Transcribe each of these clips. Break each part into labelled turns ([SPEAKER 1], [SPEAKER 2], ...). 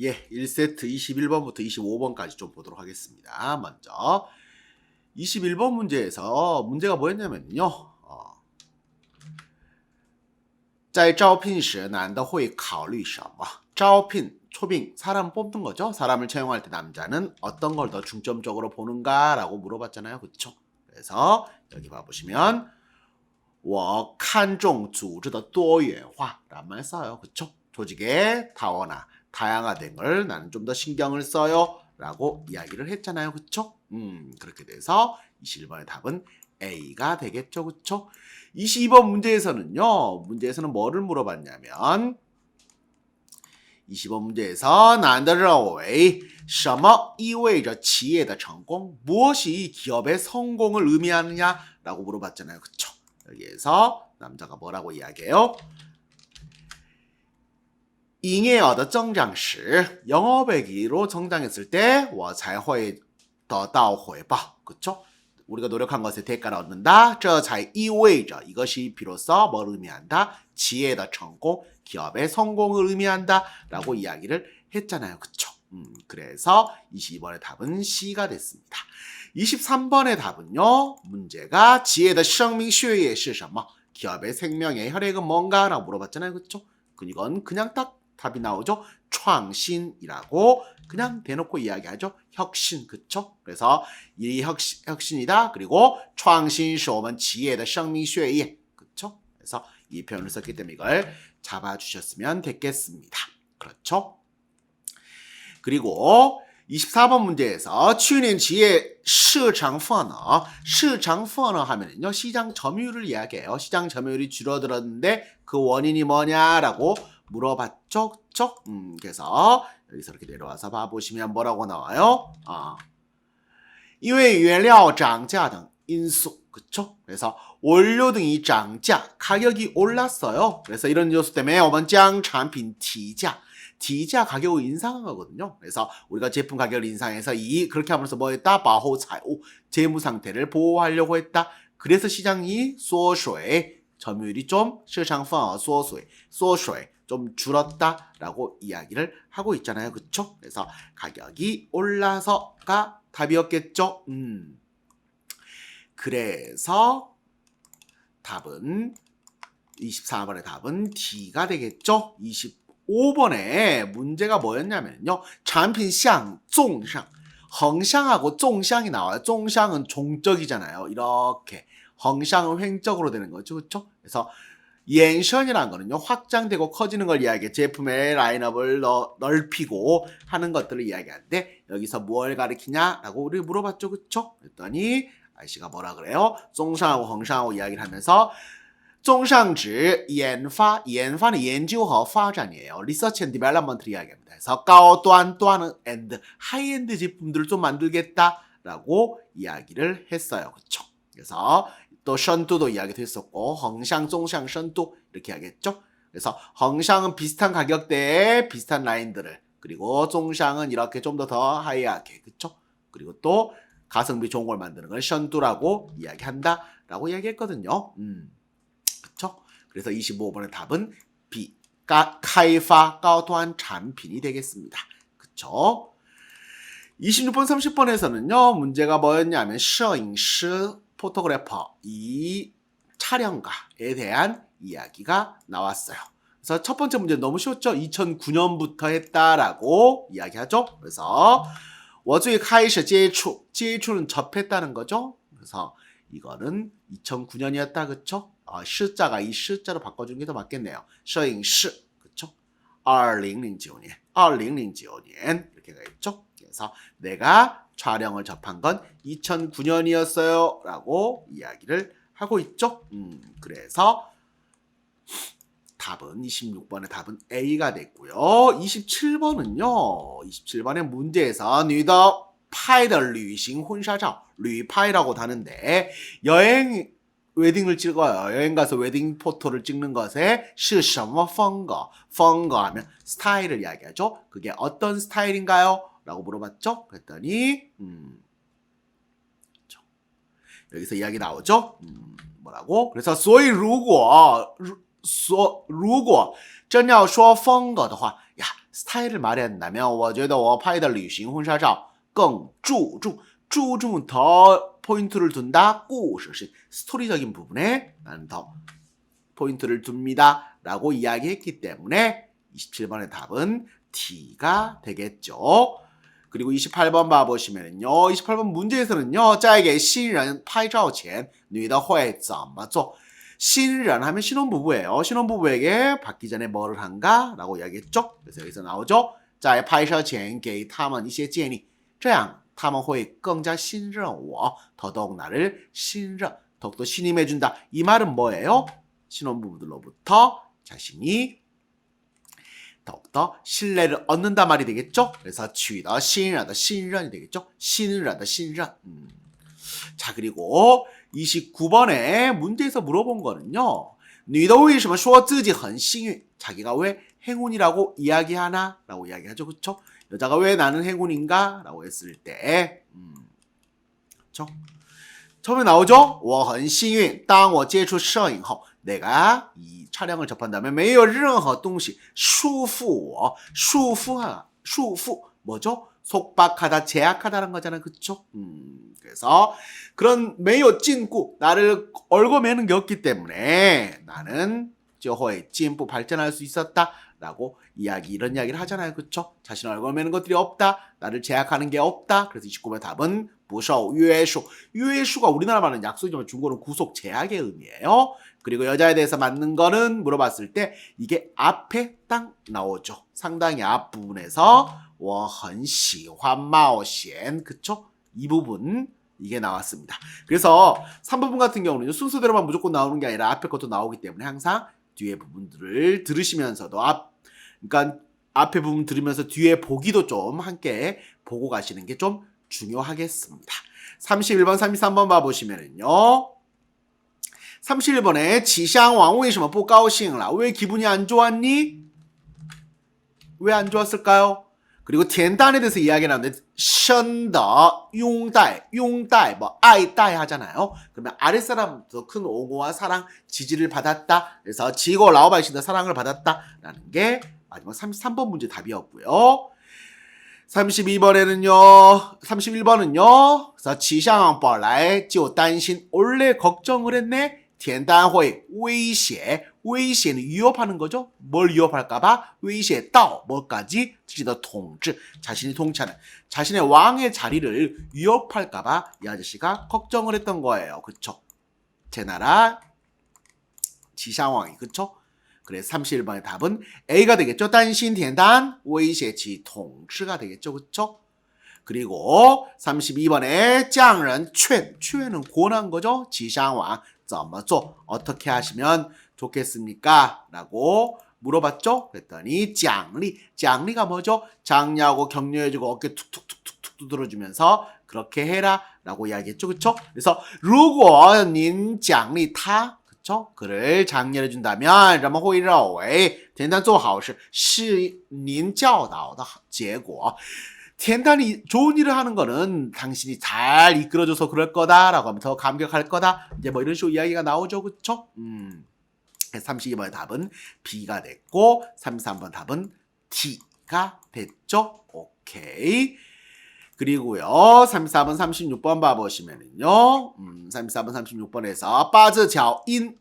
[SPEAKER 1] 예, 1세트 21번부터 25번까지 좀 보도록 하겠습니다. 먼저 21번 문제에서 문제가 뭐였냐면요. 어, 在招聘时男的会考虑什么?招聘 초빙 사람 뽑는 거죠. 사람을 채용할 때 남자는 어떤 걸 더 중점적으로 보는가라고 물어봤잖아요. 그렇죠? 그래서 여기 봐 보시면 我看重组织的多元化라는 말 써요. 그쵸? 조직의 다원화, 다양화된 걸 나는 좀 더 신경을 써요. 라고 이야기를 했잖아요. 그쵸? 음, 그렇게 돼서 21번의 답은 A가 되겠죠. 그쵸? 22번 문제에서는요, 문제에서는 뭐를 물어봤냐면, 20번 문제에서 男的认为什么意味着企业的成功 무엇이 기업의 성공을 의미하느냐라고 물어봤잖아요. 그쵸? 여기에서 남자가 뭐라고 이야기해요? 营业额的增长时 영업액으로 성장했을 때 我才会得到回报. 그쵸? 우리가 노력한 것에 대가를 얻는다. 这才意味着 이것이 비로소 뭘 의미한다? 지혜의 성공, 기업의 성공을 의미한다. 라고 이야기를 했잖아요. 그쵸? 음, 그래서 22번의 답은 C가 됐습니다. 23번의 답은요. 문제가 지혜의 生命血液是什么? 기업의 생명의 혈액은 뭔가? 라고 물어봤잖아요. 그쵸? 이건 그냥 딱 답이 나오죠. 创新이라고 그냥 대놓고 이야기하죠. 혁신, 그쵸? 그래서 이 혁신, 혁신이다. 그리고 创新是我们 지혜의 生命血液, 그쵸? 그래서 이 표현을 썼기 때문에 이걸 잡아주셨으면 됐겠습니다. 그렇죠? 그리고 24번 문제에서 去年 지혜 시장份额, 시장份额 하면은요 시장 점유율을 이야기해요. 시장 점유율이 줄어들었는데 그 원인이 뭐냐라고 물어봤죠, 그쵸? 음, 그래서 여기서 이렇게 내려와서 봐보시면 뭐라고 나와요? 아, 因为原料涨价등 인수, 그쵸? 그래서 원료 등이 涨价, 가격이 올랐어요. 그래서 이런 요소 때문에 我们将产品提价 D자 가격을 인상한 거거든요. 그래서 우리가 제품 가격을 인상해서 이 그렇게 하면서 뭐 했다? 바호 차오 재무 상태를 보호하려고 했다. 그래서 시장이 쏘쇠 점유율이 좀 시장 份额 쏘쇠 쏘쇠 좀 줄었다라고 이야기를 하고 있잖아요. 그쵸? 그래서 가격이 올라서가 답이었겠죠. 음. 그래서 답은 24번의 답은 D가 되겠죠. 25번에 문제가 뭐였냐면요.产品상, 纵상, 헝상하고 纵상이 나와요. 纵상은 종적이잖아요. 이렇게 헝상은 횡적으로 되는 거죠. 그렇죠? 그래서 옌션이라는 거는요 확장되고 커지는 걸 이야기해 제품의 라인업을 너, 넓히고 하는 것들을 이야기하는데 여기서 뭘 가리키냐라고 우리 물어봤죠 그쵸? 그랬더니 아저씨가 뭐라 그래요? 쫑상하고 헝상하고 이야기를 하면서 综上指 研发 研发는 研究和 发展이에요. 리서치 앤 디벨롭먼트를 이야기합니다. 그래서 高端 또는 엔드 하이엔드 제품들을 좀 만들겠다라고 이야기를 했어요. 그쵸? 그래서 또 션두도 이야기도 했었고 헝샹, 쫑샹, 션두 이렇게 하겠죠. 그래서 헝샹은 비슷한 가격대에 비슷한 라인들을 그리고 쫑샹은 이렇게 좀 더 더 하이하게 그쵸? 그리고 또 가성비 좋은 걸 만드는 걸 션두라고 이야기한다라고 이야기했거든요. 음, 그쵸? 그래서 25번의 답은 B, 가, 카이파 가오토한产品이 되겠습니다. 그쵸? 26번, 30번에서는요, 문제가 뭐였냐면, 摄影师 포토그래퍼, 이 촬영가에 대한 이야기가 나왔어요. 그래서 첫 번째 문제 너무 쉬웠죠? 2009년부터 했다라고 이야기하죠. 그래서 워즈의 카이셔 제추, 제추는 접했다는 거죠. 그래서 이거는 2009년이었다, 그쵸? 아, 시자가 이 시자로 바꿔주는 게 더 맞겠네요. 셔잉시, 그쵸? 아, 2009년, 2009년 아, 이렇게 가겠죠? 그래서 내가 촬영을 접한 건 2009년이었어요. 라고 이야기를 하고 있죠. 음, 그래서 답은 26번의 답은 A가 됐고요. 27번은요. 27번의 문제에서 니더 파이더 류싱 혼샤자 류파이라고 하는데 여행 웨딩을 찍어요. 여행 가서 웨딩 포토를 찍는 것에 시셔머 뭐 펑거 펑거 하면 스타일을 이야기하죠. 그게 어떤 스타일인가요? 라고 물어봤죠. 그랬더니 음, 그렇죠. 여기서 이야기 나오죠. 음, 뭐라고? 그래서 所以如果如所如果真要说风格的话，呀 스타일을 말해야 된다면 我觉得我拍的旅行婚纱照更注重注重더 포인트를 둔다. 故事是 스토리적인 부분에 나는 더 포인트를 둡니다. 라고 이야기했기 때문에 27번의 답은 D가 되겠죠. 그리고 28번 봐보시면요. 28번 문제에서는요. 在给新人拍照前女的会怎么做? 신년 하면 신혼부부예요. 신혼부부에게 받기 전에 뭐를 한가? 라고 이야기했죠. 그래서 여기서 나오죠. 在拍摄前给他们一些建议这样他们会更加信任我 더더욱 나를 신任더욱더 신임해준다. 이 말은 뭐예요? 신혼부부들로부터 자신이 더욱더 신뢰를 얻는다 말이 되겠죠? 그래서 取得信任的信任이 되겠죠? 信任的信任. 음. 자 그리고 29번에 문제에서 물어본 거는요. 女的为什么说自己很幸运? 자기가 왜 행운이라고 이야기하나? 라고 이야기하죠. 그쵸? 여자가 왜 나는 행운인가? 라고 했을 때 음. 그쵸? 처음에 나오죠? 我很幸运当我接触摄影后 내가 이 촬영을 접한다면 没有任何东西束缚我 束缚하 束缚 뭐죠? 속박하다 제약하다는 거잖아요 그쵸? 음, 그래서 그런 没有禁锢 나를 얽어매는 게 없기 때문에 나는 就会进步 발전할 수 있었다 라고 이야기 이런 이야기를 하잖아요 그쵸? 자신을 얽어매는 것들이 없다 나를 제약하는 게 없다 그래서 29번 답은 不受约束 约束가 우리나라 말은 약속이지만 중국어는 구속 제약의 의미예요 그리고 여자에 대해서 맞는 거는 물어봤을 때 이게 앞에 딱 나오죠 상당히 앞부분에서 我很喜欢冒险 그쵸? 이 부분 이게 나왔습니다. 그래서 3부분 같은 경우는 순서대로만 무조건 나오는 게 아니라 앞에 것도 나오기 때문에 항상 뒤에 부분들을 들으시면서도 앞 그러니까 앞에 부분 들으면서 뒤에 보기도 좀 함께 보고 가시는 게 좀 중요하겠습니다. 31번, 33번 봐보시면은요. 31번에 지샹왕 为什么不高兴了? 왜 기분이 안 좋았니? 왜 안 좋았을까요? 그리고 简单에 대해서 이야기 나오는데 深的 용달, 용달, 뭐 아이달 하잖아요. 그러면 아랫사람부터 큰 옹호와 사랑, 지지를 받았다. 그래서 지고 라오바이신의 사랑을 받았다라는 게 마지막 33번 문제 답이었고요. 32번에는요, 31번은요, 그래서 지상 벌라에 지 단신 원래 걱정을 했네. 된단호의 위시에, 위시에는 위협하는 거죠. 뭘 위협할까봐 위시에 따오 뭐까지 자신의 통치, 자신이 통치하는 자신의 왕의 자리를 위협할까봐 이 아저씨가 걱정을 했던 거예요. 그쵸? 제 나라 지상왕이 그쵸? 그래서 31번의 답은 A가 되겠죠. 단신 대단 威胁其 통치가 되겠죠. 그쵸? 그리고 32번에 짱ren劝,劝은 권한 거죠. 지샹왕 怎么做 어떻게 하시면 좋겠습니까? 라고 물어봤죠. 그랬더니 장리, 장리가 뭐죠? 장려하고 격려해주고 어깨 툭툭툭툭툭 두드려주면서 그렇게 해라 라고 이야기했죠. 그쵸? 그래서 如果您奖励他 그쵸? 그를 장려해준다면 人们会认为简单做好事是您教导的结果 简单이 좋은 일을 하는 거는 당신이 잘 이끌어줘서 그럴 거다라고 하면 더 감격할 거다. 이제 뭐 이런 식으로 이야기가 나오죠. 그쵸? 음. 32번의 답은 B가 됐고 33번 답은 D가 됐죠. 오케이. 그리고요, 34번, 36번 봐보시면은요, 음, 34번, 36번에서 빠즈자인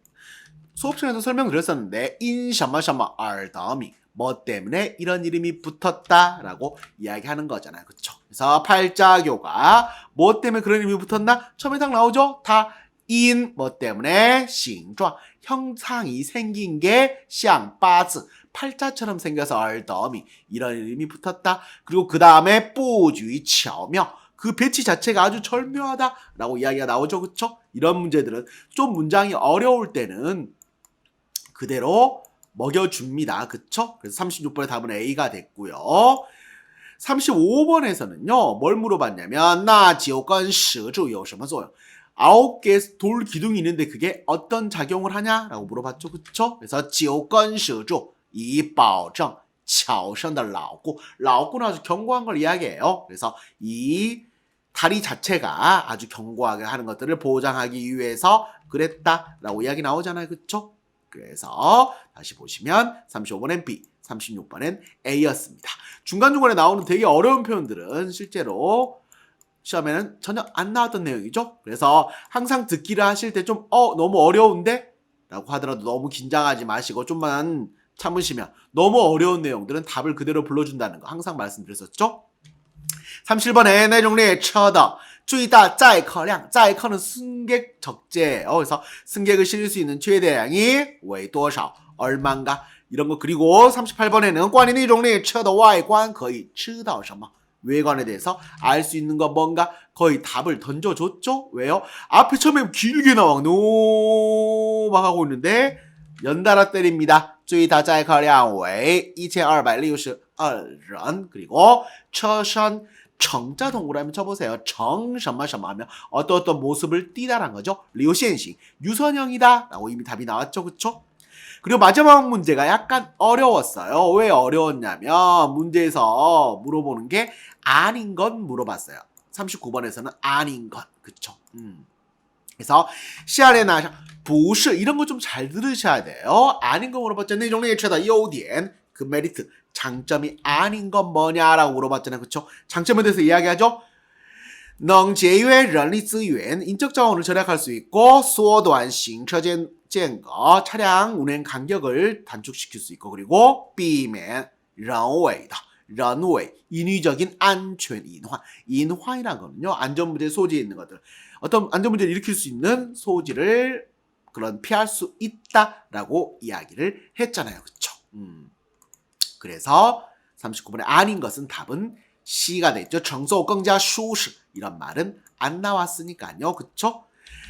[SPEAKER 1] 수업 시간에서 설명드렸었는데, 인 샤마샤마 알더미 뭐 때문에 이런 이름이 붙었다라고 이야기하는 거잖아요. 그쵸? 그래서 팔자교가 뭐 때문에 그런 이름이 붙었나? 처음에 딱 나오죠? 다 인, 뭐 때문에, 싱状, 형상이 생긴 게, 샹, 빠즈. 팔자처럼 생겨서 얼더미 이런 이름이 붙었다. 그리고 그 다음에 布局 巧妙 그 배치 자체가 아주 절묘하다라고 이야기가 나오죠. 그쵸? 이런 문제들은 좀 문장이 어려울 때는 그대로 먹여줍니다. 그쵸? 그래서 36번의 답은 A가 됐고요. 35번에서는요, 뭘 물어봤냐면, 나 지옥건 시주 有什么作用? 아홉 개 돌 기둥이 있는데 그게 어떤 작용을 하냐라고 물어봤죠. 그쵸? 그래서 九根 시주 이 保证 巧生的 老고 老고는 아주 견고한 걸 이야기해요. 그래서 이 다리 자체가 아주 견고하게 하는 것들을 보장하기 위해서 그랬다라고 이야기 나오잖아요. 그쵸? 그래서 다시 보시면 35번엔 B, 36번엔 A였습니다. 중간중간에 나오는 되게 어려운 표현들은 실제로 시험에는 전혀 안 나왔던 내용이죠. 그래서 항상 듣기를 하실 때 좀 어 너무 어려운데 라고 하더라도 너무 긴장하지 마시고 좀만 참으시면 너무 어려운 내용들은 답을 그대로 불러준다는 거 항상 말씀드렸었죠. 37번에 내종리의 처더 注意到载客量, 载客는 승객 적재. 어, 그래서 승객을 실을 수 있는 최대량이 为多少 얼마인가 이런 거 그리고 38번에는 关于内容의车的外观可以知道什么 외관에 대해서 알 수 있는 거 뭔가 거의 답을 던져줬죠? 왜요? 앞에 처음에 길게 나와 노 막 하고 있는데 연달아 때립니다. 注意到载客量为1262人 그리고 车身 정자 동그라미 쳐보세요. 정, 什么 什么 하면 어떤 어떤 모습을 띠다란 거죠. 리오시엔식 유선형이다 라고 이미 답이 나왔죠. 그쵸? 그리고 마지막 문제가 약간 어려웠어요. 왜 어려웠냐면 문제에서 물어보는 게 아닌 건 물어봤어요. 39번에서는 아닌 것. 그쵸? 음. 그래서 시아레나 부시 이런 거 좀 잘 들으셔야 돼요. 아닌 거 물어봤죠. 내종의 최다优点 그 메리트 장점이 아닌 건 뭐냐라고 물어봤잖아요. 그쵸? 장점에 대해서 이야기하죠. 能节约人力资源 인적 자원을 절약할 수 있고 缩短行车间间隔 차량 운행 간격을 단축시킬 수 있고 그리고 避免人为的 런웨이 인위적인 안전 인환 인환이란 거는요 안전문제 소지에 있는 것들 어떤 안전 문제를 일으킬 수 있는 소지를 그런 피할 수 있다라고 이야기를 했잖아요. 그쵸? 음. 그래서 39번의 아닌 것은 답은 C가 됐죠. 정소 공자 슈시 이런 말은 안 나왔으니까요. 그쵸?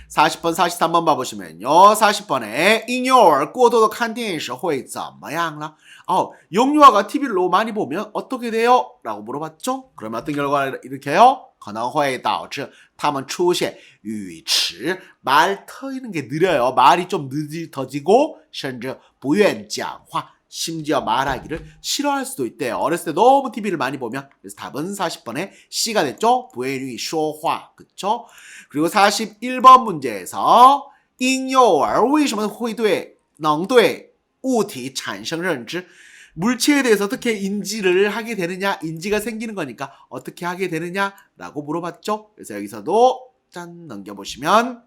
[SPEAKER 1] 40번, 43번 봐보시면요. 40번에 婴幼儿过多的看电视会怎么样呢? 어, 영유아가 TV를 너무 많이 보면 어떻게 돼요? 라고 물어봤죠? 그러면 어떤 결과를 일으켜요? 可能会导致他们出现语迟, 말 터이는 게 느려요. 말이 좀 늦어지고, 甚至不愿讲话. 심지어 말하기를 싫어할 수도 있대요. 어렸을 때 너무 TV를 많이 보면. 그래서 답은 40번에 C가 됐죠. 부해류이 쇼화. 그쵸? 그리고 41번 문제에서 婴幼儿为什么会对能对物体产生认知 물체에 대해서 어떻게 인지를 하게 되느냐, 인지가 생기는 거니까 어떻게 하게 되느냐라고 물어봤죠. 그래서 여기서도 짠 넘겨보시면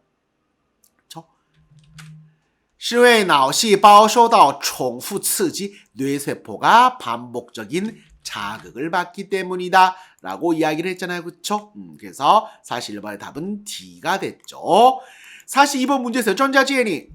[SPEAKER 1] 是因为脑细胞受到重复刺激, 뇌세포가 반복적인 자극을 받기 때문이다. 라고 이야기를 했잖아요. 그쵸? 음, 그래서 41번의 답은 D가 됐죠. 42번 문제에서 전자지엔이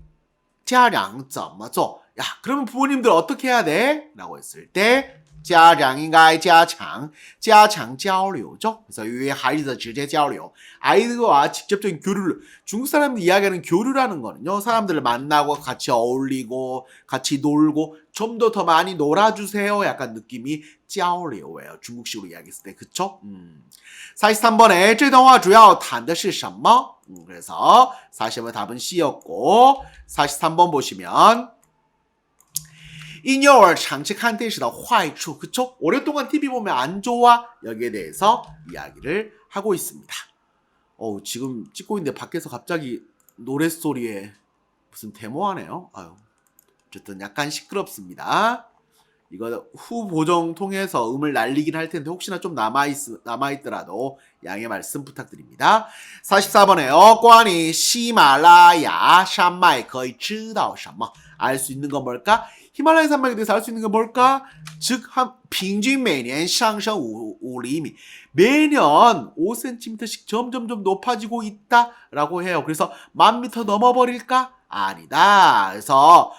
[SPEAKER 1] 家长怎么做? 야, 그러면 부모님들 어떻게 해야 돼? 라고 했을 때 家长应该加强加强交流죠 그래서与孩子直接交流 아이들과 직접적인 교류를 중국 사람들이 이야기하는 교류라는 거는요 사람들을 만나고 같이 어울리고 같이 놀고 좀 더 더 많이 놀아주세요 약간 느낌이 交流예요 중국식으로 이야기했을 때 그쵸? 음. 43번에 这段话主要谈的是什么? 음, 그래서 40번 답은 C였고 43번 보시면 婴幼儿长期看电视的坏处 그쵸? 오랫동안 TV 보면 안 좋아 여기에 대해서 이야기를 하고 있습니다. 어 지금 찍고 있는데 밖에서 갑자기 노랫소리에 무슨 데모하네요. 아유 어쨌든 약간 시끄럽습니다. 이거 후 보정 통해서 음을 날리긴 할 텐데 혹시나 좀 남아있, 남아있더라도 양해 말씀 부탁드립니다. 44번에요. 관이 시말라야 산마이 거의 知道什么 알 수 있는 건 뭘까? 히말라야 산맥에 대해서 알 수 있는 건 뭘까? 즉, 한, 평균 매년 상승 5, 5厘미. 매년 5cm씩 점점점 높아지고 있다라고 해요. 그래서 만 미터 넘어버릴까? 아니다. 그래서,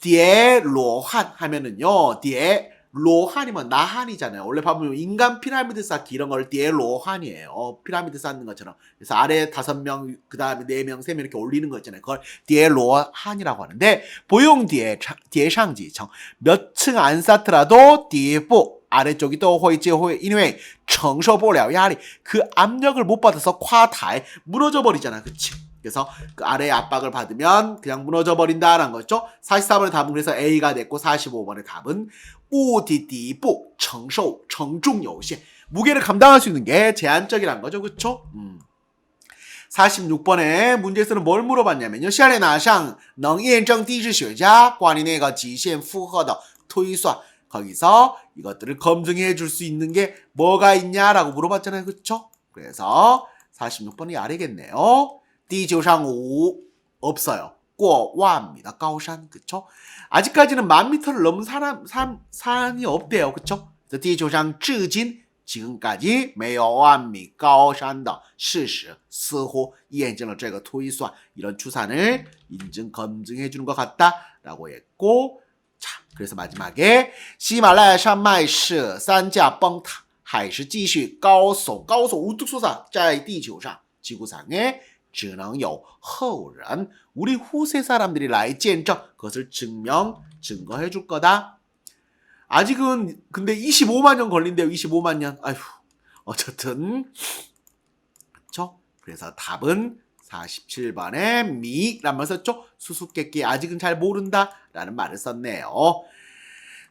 [SPEAKER 1] 뒤에 로한 하면은요, 뒤에 로한이면 나한이잖아요. 원래 보면 인간 피라미드 쌓기 이런 걸 뒤에 로한이에요. 어, 피라미드 쌓는 것처럼. 그래서 아래 다섯 명, 그 다음에 네 명, 세 명 이렇게 올리는 거 있잖아요. 그걸 뒤에 로한이라고 하는데 보용 뒤에 뒤에 상지 몇층 안 쌓더라도 뒤에 보 아래쪽이 또 호이지 호이 인웨이 정서 보려 야리 그 압력을 못 받아서 콰다에 무너져 버리잖아. 그치? 그래서 그 아래의 압박을 받으면 그냥 무너져 버린다라는 거죠. 44번의 답은 그래서 A가 됐고 45번의 답은 物体底部 承受 承重有限 무게를 감당할 수 있는 게 제한적이란 거죠. 그쵸? 음. 46번에 문제에서는 뭘 물어봤냐면요. 下列哪项能验证地质学家关于那个极限负荷的 토이수아 거기서 이것들을 검증해 줄 수 있는 게 뭐가 있냐라고 물어봤잖아요. 그쵸? 그래서 46번이 아래겠네요. 디조상우 없어요. 꼬와입니다. 까오산 그쵸? 아직까지는 만 미터를 넘은 사람, 산, 산이 없대요. 그쵸? 디조상 쯔진 지금까지 没有万米高山的事实似乎验证了这个推算 이런 추산을 인증 검증해 주는 것 같다라고 했고 자 그래서 마지막에 喜马拉雅山脉是三架崩塌还是继续高耸高耸우뚝 솟아 在地球上 지구상에 只能有后人 우리 후세 사람들이 라이 见证 그것을 증명 증거해 줄 거다 아직은 근데 25만 년 걸린대요. 25만 년. 아휴. 어쨌든 그렇죠? 그래서 답은 47번에 미란 말 썼죠? 수수께끼 아직은 잘 모른다라는 말을 썼네요.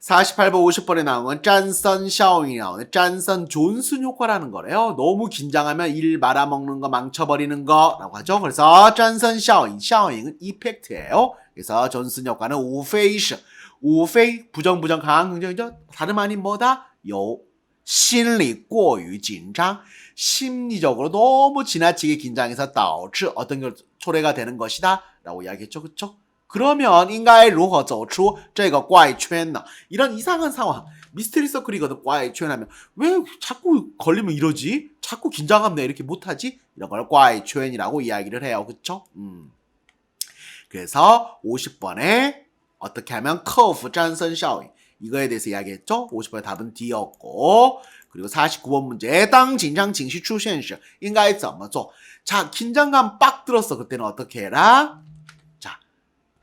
[SPEAKER 1] 48번, 50번에 나온 건 짠선 샤오잉이 나오는 짠선 존슨 효과라는 거래요. 너무 긴장하면 일 말아먹는 거, 망쳐버리는 거라고 하죠. 그래서 짠선 샤오잉, 샤오잉은 이펙트예요. 그래서 존슨 효과는 우페이션, 우페이, 부정, 부정, 강한, 긍정이죠. 다름 아닌 뭐다? 요. 심리 꼬유 긴장 심리적으로 너무 지나치게 긴장해서 导致 어떤 걸 초래가 되는 것이다 라고 이야기했죠 그쵸 그러면 应该如何走出这个怪圈呢 이런 이상한 상황 미스테리 서클이거든 怪圈 하면 왜 자꾸 걸리면 이러지? 자꾸 긴장하면 왜 이렇게 못하지? 이런 걸 怪圈 이라고 이야기를 해요 그쵸? 음. 그래서 50번에 어떻게 하면 커프 짠선 샤오잉 이거에 대해서 이야기했죠. 50번의 답은 D였고 그리고 49번 문제 땅 긴장 징시 출현时 应该怎么做? 자, 긴장감 빡 들었어. 그때는 어떻게 해라? 자,